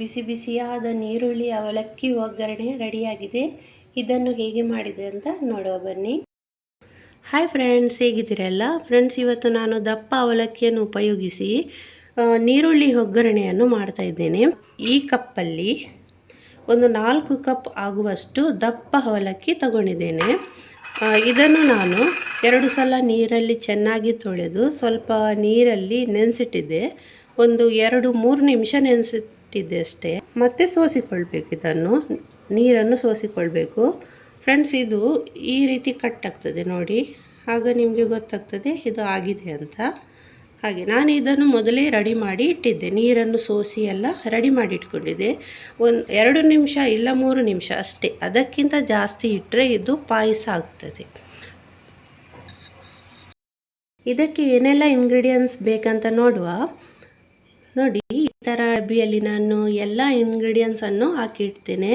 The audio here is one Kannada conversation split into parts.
ಬಿಸಿ ಬಿಸಿಯಾದ ನೀರುಳ್ಳಿ ಅವಲಕ್ಕಿ ಒಗ್ಗರಣೆ ರೆಡಿಯಾಗಿದೆ. ಇದನ್ನು ಹೇಗೆ ಮಾಡಿದೆ ಅಂತ ನೋಡುವ ಬನ್ನಿ. Hi friends ಹೇಗಿದ್ದೀರಲ್ಲ? ಫ್ರೆಂಡ್ಸ್ ಇವತ್ತು ನಾನು ದಪ್ಪ ಅವಲಕ್ಕಿಯನ್ನು ಉಪಯೋಗಿಸಿ ನೀರುಳ್ಳಿ ಒಗ್ಗರಣೆಯನ್ನು ಮಾಡ್ತಾ ಇದ್ದೇನೆ. ಈ ಕಪ್ಪಲ್ಲಿ ಒಂದು ನಾಲ್ಕು ಕಪ್ ಆಗುವಷ್ಟು ದಪ್ಪ ಅವಲಕ್ಕಿ ತಗೊಂಡಿದ್ದೇನೆ. ಇದನ್ನು ನಾನು ಎರಡು ಸಲ ನೀರಲ್ಲಿ ಚೆನ್ನಾಗಿ ತೊಳೆದು ಸ್ವಲ್ಪ ನೀರಲ್ಲಿ ನೆನೆಸಿಟ್ಟಿದ್ದೆ. ಒಂದು ಎರಡು ಮೂರು ನಿಮಿಷ ನೆನೆಸಿಟ್ಟಿದ್ದೆ ಅಷ್ಟೇ. ಮತ್ತೆ ಸೋಸಿಕೊಳ್ಬೇಕು ಇದನ್ನು. ನೀರನ್ನು ಸೋಸಿಕೊಳ್ಬೇಕು. ಫ್ರೆಂಡ್ಸ್ ಇದು ಈ ರೀತಿ ಕಟ್ ಆಗ್ತದೆ ನೋಡಿ. ಆಗ ನಿಮಗೆ ಗೊತ್ತಾಗ್ತದೆ, ಇದು ಆಗಿದೆ ಅಂತ. ಹಾಗೆ ನಾನು ಇದನ್ನು ಮೊದಲೇ ರೆಡಿ ಮಾಡಿ ಇಟ್ಟಿದ್ದೆ. ನೀರನ್ನು ಸೋಸಿ ಎಲ್ಲ ರೆಡಿ ಮಾಡಿ ಇಟ್ಕೊಂಡಿದ್ದೆ. ಒಂದು ಎರಡು ನಿಮಿಷ ಇಲ್ಲ ಮೂರು ನಿಮಿಷ ಅಷ್ಟೇ. ಅದಕ್ಕಿಂತ ಜಾಸ್ತಿ ಇಟ್ಟರೆ ಇದು ಪಾಯಸ ಆಗ್ತದೆ. ಇದಕ್ಕೆ ಏನೆಲ್ಲ ಇಂಗ್ರೀಡಿಯೆಂಟ್ಸ್ ಬೇಕಂತ ನೋಡುವ. ನೋಡಿ ಥರ ಡಬ್ಬಿಯಲ್ಲಿ ನಾನು ಎಲ್ಲ ಇಂಗ್ರೀಡಿಯೆಂಟ್ಸನ್ನು ಹಾಕಿಡ್ತೇನೆ.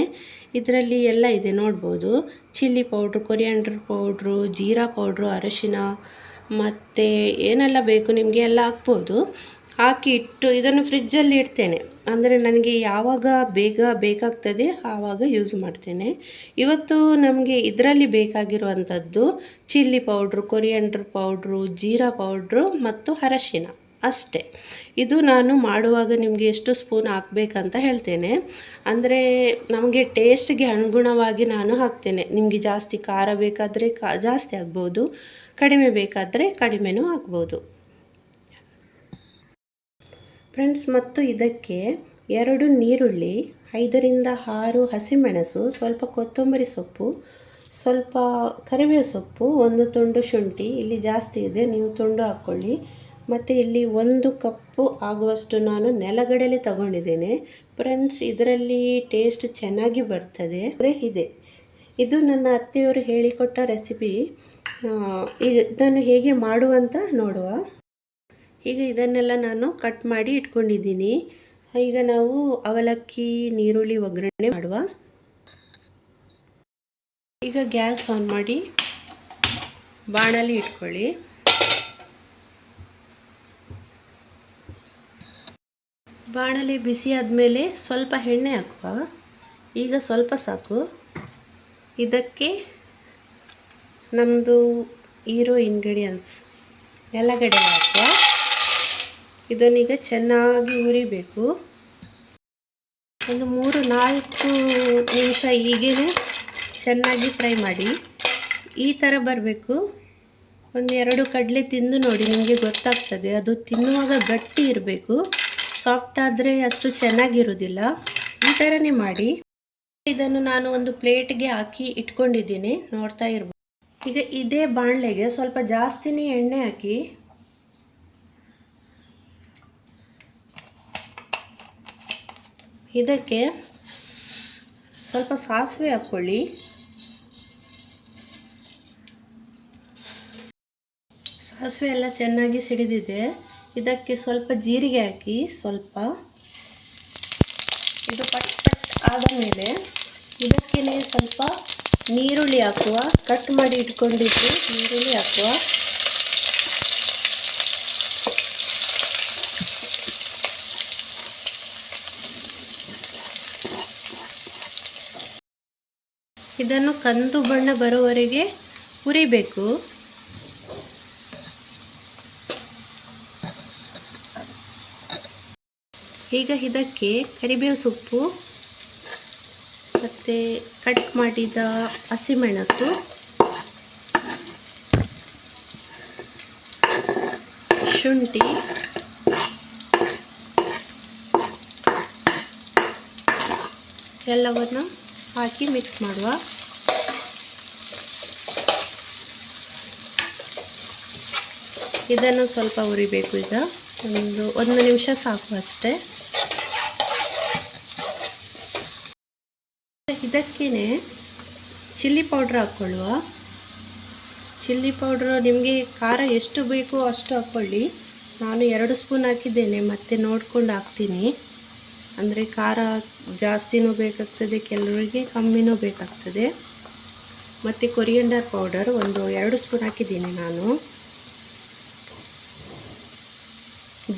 ಇದರಲ್ಲಿ ಎಲ್ಲ ಇದೆ, ನೋಡ್ಬೋದು. ಚಿಲ್ಲಿ ಪೌಡ್ರು ಕೊರಿಯಾಂಡರ್ ಪೌಡ್ರು ಜೀರಾ ಪೌಡ್ರು ಅರಶಿನ, ಮತ್ತು ಏನೆಲ್ಲ ಬೇಕು ನಿಮಗೆ ಎಲ್ಲ ಹಾಕ್ಬೋದು. ಹಾಕಿ ಇಟ್ಟು ಇದನ್ನು ಫ್ರಿಜ್ಜಲ್ಲಿ ಇಡ್ತೇನೆ. ಅಂದರೆ ನನಗೆ ಯಾವಾಗ ಬೇಗ ಬೇಕಾಗ್ತದೆ ಆವಾಗ ಯೂಸ್ ಮಾಡ್ತೇನೆ. ಇವತ್ತು ನಮಗೆ ಇದರಲ್ಲಿ ಬೇಕಾಗಿರುವಂಥದ್ದು ಚಿಲ್ಲಿ ಪೌಡ್ರು ಕೊರಿಯಾಂಡ್ರ್ ಪೌಡ್ರು ಜೀರಾ ಪೌಡ್ರು ಮತ್ತು ಅರಶಿನ. ಅಷ್ಟೇ. ಇದು ನಾನು ಮಾಡುವಾಗ ನಿಮಗೆ ಎಷ್ಟು ಸ್ಪೂನ್ ಹಾಕ್ಬೇಕಂತ ಹೇಳ್ತೇನೆ. ಅಂದರೆ ನಮಗೆ ಟೇಸ್ಟ್ಗೆ ಅನುಗುಣವಾಗಿ ನಾನು ಹಾಕ್ತೇನೆ. ನಿಮಗೆ ಜಾಸ್ತಿ ಖಾರ ಬೇಕಾದರೆ ಕಾ, ಜಾಸ್ತಿ ಆಗ್ಬೋದು, ಕಡಿಮೆ ಬೇಕಾದರೆ ಕಡಿಮೆನೂ ಆಗ್ಬೋದು. ಫ್ರೆಂಡ್ಸ್, ಮತ್ತು ಇದಕ್ಕೆ ಎರಡು ನೀರುಳ್ಳಿ, ಐದರಿಂದ ಆರು ಹಸಿಮೆಣಸು, ಸ್ವಲ್ಪ ಕೊತ್ತಂಬರಿ ಸೊಪ್ಪು, ಸ್ವಲ್ಪ ಕರಿಬೇವು ಸೊಪ್ಪು, ಒಂದು ತುಂಡು ಶುಂಠಿ, ಇಲ್ಲಿ ಜಾಸ್ತಿ ಇದೆ, ನೀವು ತುಂಡು ಹಾಕ್ಕೊಳ್ಳಿ. ಮತ್ತು ಇಲ್ಲಿ ಒಂದು ಕಪ್ಪು ಆಗುವಷ್ಟು ನಾನು ನೆಲಗಡಲೆ ತಗೊಂಡಿದ್ದೇನೆ. ಫ್ರೆಂಡ್ಸ್, ಇದರಲ್ಲಿ ಟೇಸ್ಟ್ ಚೆನ್ನಾಗಿ ಬರ್ತದೆ. ಅಂದರೆ ಇದೆ. ಇದು ನನ್ನ ಅತ್ತೆಯವರು ಹೇಳಿಕೊಟ್ಟ ರೆಸಿಪಿ. ಇದನ್ನು ಹೇಗೆ ಮಾಡುವಂತ ನೋಡುವ. ಈಗ ಇದನ್ನೆಲ್ಲ ನಾನು ಕಟ್ ಮಾಡಿ ಇಟ್ಕೊಂಡಿದ್ದೀನಿ. ಈಗ ನಾವು ಅವಲಕ್ಕಿ ನೀರುಳ್ಳಿ ಒಗ್ಗರಣೆ ಮಾಡುವ. ಈಗ ಗ್ಯಾಸ್ ಆನ್ ಮಾಡಿ ಬಾಣಲಿ ಇಟ್ಕೊಳ್ಳಿ. ಬಾಣಲಿ ಬಿಸಿ ಆದಮೇಲೆ ಸ್ವಲ್ಪ ಎಣ್ಣೆ ಹಾಕುವ. ಈಗ ಸ್ವಲ್ಪ ಸಾಕು. ಇದಕ್ಕೆ ನಮ್ಮದು ಹೀರೋ ಇಂಗ್ರೀಡಿಯೆಂಟ್ಸ್ ನೆಲಗಡೆ ಹಾಕುವ. ಇದನ್ನೀಗ ಚೆನ್ನಾಗಿ ಹುರಿಬೇಕು. ಒಂದು ಮೂರು ನಾಲ್ಕು ನಿಮಿಷ ಹೀಗೇ ಚೆನ್ನಾಗಿ ಫ್ರೈ ಮಾಡಿ. ಈ ಥರ ಬರಬೇಕು. ಒಂದು ಎರಡು ಕಡಲೆ ತಿಂದು ನೋಡಿ, ನಿಮಗೆ ಗೊತ್ತಾಗ್ತದೆ. ಅದು ತಿನ್ನುವಾಗ ಗಟ್ಟಿ ಇರಬೇಕು. ಸಾಫ್ಟ್ ಆದರೆ ಅಷ್ಟು ಚೆನ್ನಾಗಿರೋದಿಲ್ಲ. ಈ ಥರನೇ ಮಾಡಿ. ಇದನ್ನು ನಾನು ಒಂದು ಪ್ಲೇಟ್ಗೆ ಹಾಕಿ ಇಟ್ಕೊಂಡಿದ್ದೀನಿ. ನೋಡ್ತಾ ಇರ್ಬೋದು. ಈಗ ಇದೇ ಬಾಣಲೆಗೆ ಸ್ವಲ್ಪ ಜಾಸ್ತಿನೇ ಎಣ್ಣೆ ಹಾಕಿ. ಇದಕ್ಕೆ ಸ್ವಲ್ಪ ಸಾಸಿವೆ ಹಾಕ್ಕೊಳ್ಳಿ. ಸಾಸಿವೆ ಎಲ್ಲ ಚೆನ್ನಾಗಿ ಸಿಡಿದಿದೆ. ಇದಕ್ಕೆ ಸ್ವಲ್ಪ ಜೀರಿಗೆ ಹಾಕಿ ಸ್ವಲ್ಪ. ಇದು ಪಟ್ ಪಟ್ ಆದ ಮೇಲೆ ಇದಕ್ಕೆ ಸ್ವಲ್ಪ ನೀರುಳ್ಳಿ ಹಾಕುವ, ಕಟ್ ಮಾಡಿ ಇಟ್ಕೊಂಡಿದ್ದು ನೀರುಳ್ಳಿ ಹಾಕುವ. ಇದನ್ನು ಕಂದು ಬಣ್ಣ ಬರುವವರೆಗೆ ಹುರಿಬೇಕು. ಈಗ ಇದಕ್ಕೆ ಕರಿಬೇವು ಸೊಪ್ಪು, ಮತ್ತು ಕಟ್ ಮಾಡಿದ ಹಸಿಮೆಣಸು, ಶುಂಠಿ, ಎಲ್ಲವನ್ನು ಹಾಕಿ ಮಿಕ್ಸ್ ಮಾಡುವ. ಇದನ್ನು ಸ್ವಲ್ಪ ಉರಿಬೇಕು ಈಗ. ಒಂದು ಒಂದು ನಿಮಿಷ ಸಾಕು ಅಷ್ಟೇ. ಇದಕ್ಕೇ ಚಿಲ್ಲಿ ಪೌಡ್ರ್ ಹಾಕ್ಕೊಳ್ಳುವ. ಚಿಲ್ಲಿ ಪೌಡ್ರ್ ನಿಮಗೆ ಖಾರ ಎಷ್ಟು ಬೇಕೋ ಅಷ್ಟು ಹಾಕ್ಕೊಳ್ಳಿ. ನಾನು ಎರಡು ಸ್ಪೂನ್ ಹಾಕಿದ್ದೇನೆ, ಮತ್ತೆ ನೋಡ್ಕೊಂಡು ಹಾಕ್ತೀನಿ. ಅಂದರೆ ಖಾರ ಜಾಸ್ತಿನೂ ಬೇಕಾಗ್ತದೆ, ಕೆಲವರಿಗೆ ಕಮ್ಮಿನೂ ಬೇಕಾಗ್ತದೆ. ಮತ್ತು ಕೊರಿಯಂಡರ್ ಪೌಡರ್ ಒಂದು ಎರಡು ಸ್ಪೂನ್ ಹಾಕಿದ್ದೀನಿ ನಾನು.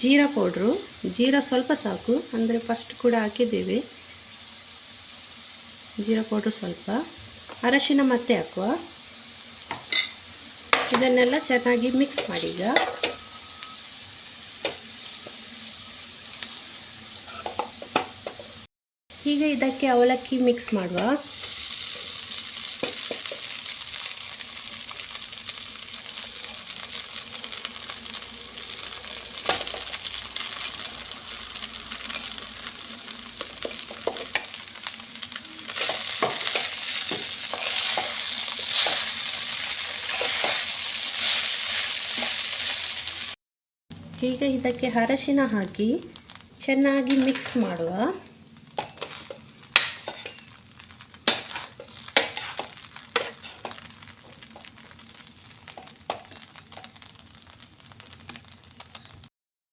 ಜೀರಾ ಪೌಡ್ರು, ಜೀರಾ ಸ್ವಲ್ಪ ಸಾಕು, ಅಂದರೆ ಫಸ್ಟ್ ಕೂಡ ಹಾಕಿದ್ದೇವೆ. ಜೀರಾ ಪೌಡ್ರು ಸ್ವಲ್ಪ, ಅರಶಿನ ಮತ್ತೆ ಹಾಕುವ. ಇದನ್ನೆಲ್ಲ ಚೆನ್ನಾಗಿ ಮಿಕ್ಸ್ ಮಾಡಿ ಈಗ ಈಗ ಇದಕ್ಕೆ ಅವಲಕ್ಕಿ ಮಿಕ್ಸ್ ಮಾಡುವ. ಈಗ ಇದಕ್ಕೆ ಅರಶಿನ ಹಾಕಿ ಚೆನ್ನಾಗಿ ಮಿಕ್ಸ್ ಮಾಡುವ.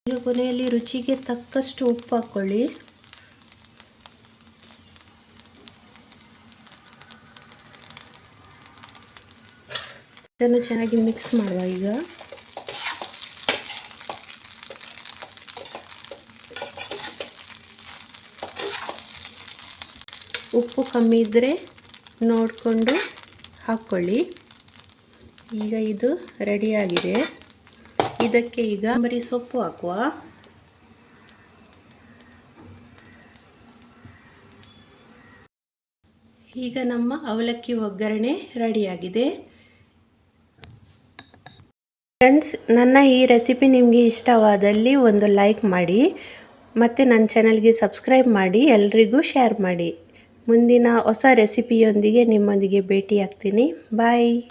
ಈಗ ಕೊನೆಯಲ್ಲಿ ರುಚಿಗೆ ತಕ್ಕಷ್ಟು ಉಪ್ಪು ಹಾಕ್ಕೊಳ್ಳಿ ಇದನ್ನು ಚೆನ್ನಾಗಿ ಮಿಕ್ಸ್ ಮಾಡುವ ಈಗ. ಉಪ್ಪು ಕಮ್ಮಿ ಇದ್ದರೆ ನೋಡಿಕೊಂಡು ಹಾಕ್ಕೊಳ್ಳಿ ಈಗ ಇದು ರೆಡಿಯಾಗಿದೆ ಇದಕ್ಕೆ ಈಗ ಬರಿ ಸೊಪ್ಪು ಹಾಕುವ. ಈಗ ನಮ್ಮ ಅವಲಕ್ಕಿ ಒಗ್ಗರಣೆ ರೆಡಿಯಾಗಿದೆ ಫ್ರೆಂಡ್ಸ್ ನನ್ನ ಈ ರೆಸಿಪಿ ನಿಮಗೆ ಇಷ್ಟವಾದಲ್ಲಿ ಒಂದು ಲೈಕ್ ಮಾಡಿ. ಮತ್ತು ನನ್ನ ಚಾನಲ್ಗೆ ಸಬ್ಸ್ಕ್ರೈಬ್ ಮಾಡಿ. ಎಲ್ರಿಗೂ ಶೇರ್ ಮಾಡಿ. ಮುಂದಿನ ಹೊಸ ರೆಸಿಪಿಯೊಂದಿಗೆ ನಿಮ್ಮೊಂದಿಗೆ ಭೇಟಿಯಾಗ್ತೀನಿ. ಬಾಯ್